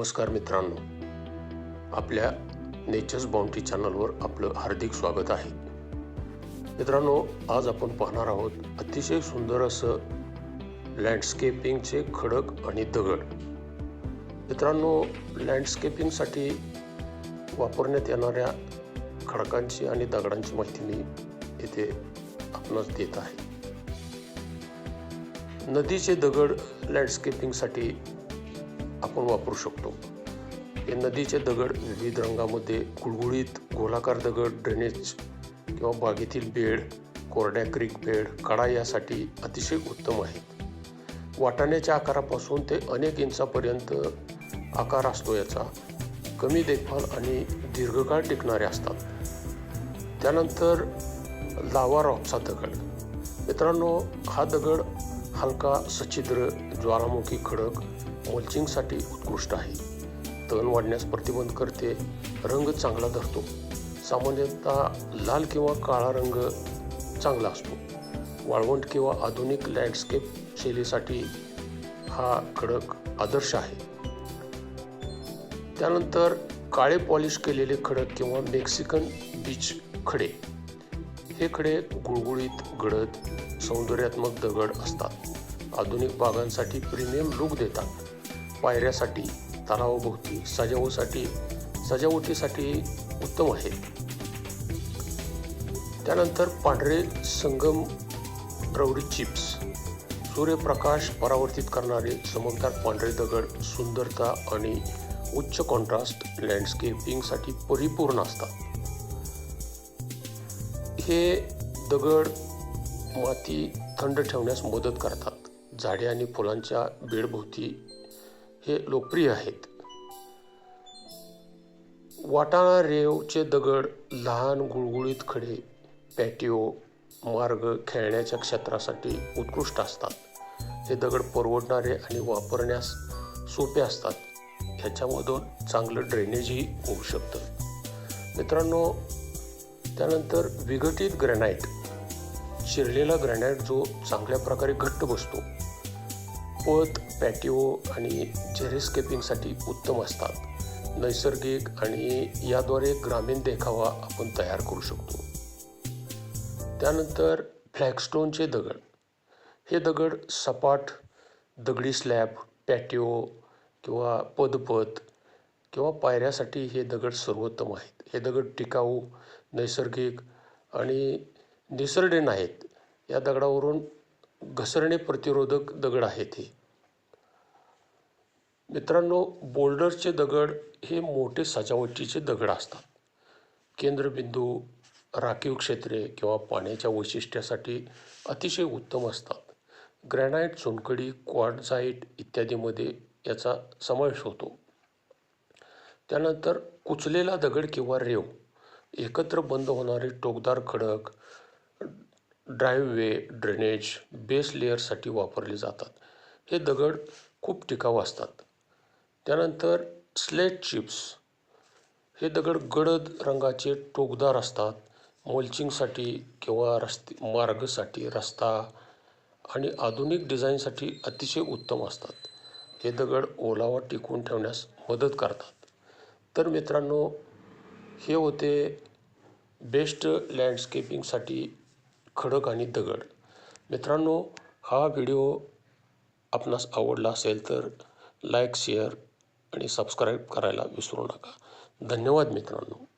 नमस्कार मित्रांनो. आपल्या नेचर्स बाउंड्री चॅनलवर आपलं हार्दिक स्वागत आहे. मित्रांनो आज आपण पाहणार आहोत अतिशय सुंदर असं लँडस्केपिंगचे खडक आणि दगड. मित्रांनो लँडस्केपिंगसाठी वापरण्यात येणाऱ्या खडकांची आणि दगडांची माहिती मी येथे आपणास देत आहे. नदीचे दगड लँडस्केपिंगसाठी आपण वापरू शकतो. हे नदीचे दगड विविध रंगामध्ये गुळगुळीत गोलाकार दगड ड्रेनेज किंवा बागेतील बेड कोरड्या क्रिक बेड कडा यासाठी अतिशय उत्तम आहेत. वाटाण्याच्या आकारापासून ते अनेक इंचापर्यंत आकार असतो याचा कमी देखभाल आणि दीर्घकाळ टिकणारे असतात. त्यानंतर लावा रॉकचा दगड. मित्रांनो हा दगड हलका सच्छिद्र ज्वालामुखी खडक मल्चिंगसाठी उत्कृष्ट आहे. तण वाढण्यास प्रतिबंध करते रंग चांगला धरतो. सामान्यतः लाल किंवा काळा रंग चांगला असतो. वाळवंट किंवा आधुनिक लँडस्केप शैलीसाठी हा खडक आदर्श आहे. त्यानंतर काळे पॉलिश केलेले खडक किंवा मेक्सिकन बीच खडे. हे खडे गुळगुळीत गडद सौंदर्यात्मक दगड असतात. आधुनिक बागांसाठी प्रीमियम लुक देतात. पायऱ्यासाठी तलावाभोवती सजावटीसाठी सजावटीसाठी उत्तम आहे. त्यानंतर पांढरे संगम रवरी चिप्स. सूर्यप्रकाश परावर्तित करणारे चमकदार पांढरे दगड सुंदरता आणि उच्च कॉन्ट्रास्ट लँडस्केपिंगसाठी परिपूर्ण असतात. हे दगड माती थंड ठेवण्यास मदत करतात. झाडे आणि फुलांच्या बेडभोवती हे लोकप्रिय आहेत. वाटाणा रेवचे दगड लहान गुळगुळीत खडे पॅटिओ मार्ग खेळण्याच्या क्षेत्रासाठी उत्कृष्ट असतात. हे दगड परवडणारे आणि वापरण्यास सोपे असतात. ह्याच्यामधून चांगलं ड्रेनेजही होऊ शकतं. मित्रांनो त्यानंतर विघटित ग्रॅनाईट चिरलेला ग्रॅनाईट जो चांगल्या प्रकारे घट्ट बसतो. पत पॅटिओ आणि जेरेस्केपिंगसाठी उत्तम असतात. नैसर्गिक आणि याद्वारे ग्रामीण देखावा आपण तयार करू शकतो. त्यानंतर फ्लॅगस्टोनचे दगड. हे दगड सपाट दगडी स्लॅब पॅटिओ किंवा पदपथ किंवा पायऱ्यासाठी हे दगड सर्वोत्तम आहेत. हे दगड टिकाऊ नैसर्गिक आणि निसरडे नाहीत. या दगडावरून घसरणे प्रतिरोधक दगड आहेत हे. मित्रांनो बोल्डरचे दगड हे मोठे सजावटीचे दगड असतात. केंद्रबिंदू राखीव क्षेत्रे किंवा पाण्याच्या वैशिष्ट्यासाठी अतिशय उत्तम असतात. ग्रॅनाईट चुनखडी क्वाडझाईट इत्यादीमध्ये याचा समावेश होतो. त्यानंतर कुचलेला दगड किंवा रेव एकत्र बंद होणारे टोकदार खडक ड्राईव्हवे ड्रेनेज बेस लेअरसाठी वापरले जातात. हे दगड खूप टिकाऊ असतात. त्यानंतर स्लेट चिप्स. हे दगड गडद रंगाचे टोकदार असतात. मल्चिंगसाठी किंवा रस्ते मार्गसाठी रस्ता आणि आधुनिक डिझाईनसाठी अतिशय उत्तम असतात. हे दगड ओलावा टिकवून ठेवण्यास मदत करतात. तर मित्रांनो हे होते बेस्ट लँडस्केपिंगसाठी खडक आणि दगड. मित्रांनो हा व्हिडिओ आपणास आवडला असेल तर लाईक शेअर आणि सबस्क्राईब करायला विसरू नका. धन्यवाद मित्रांनो.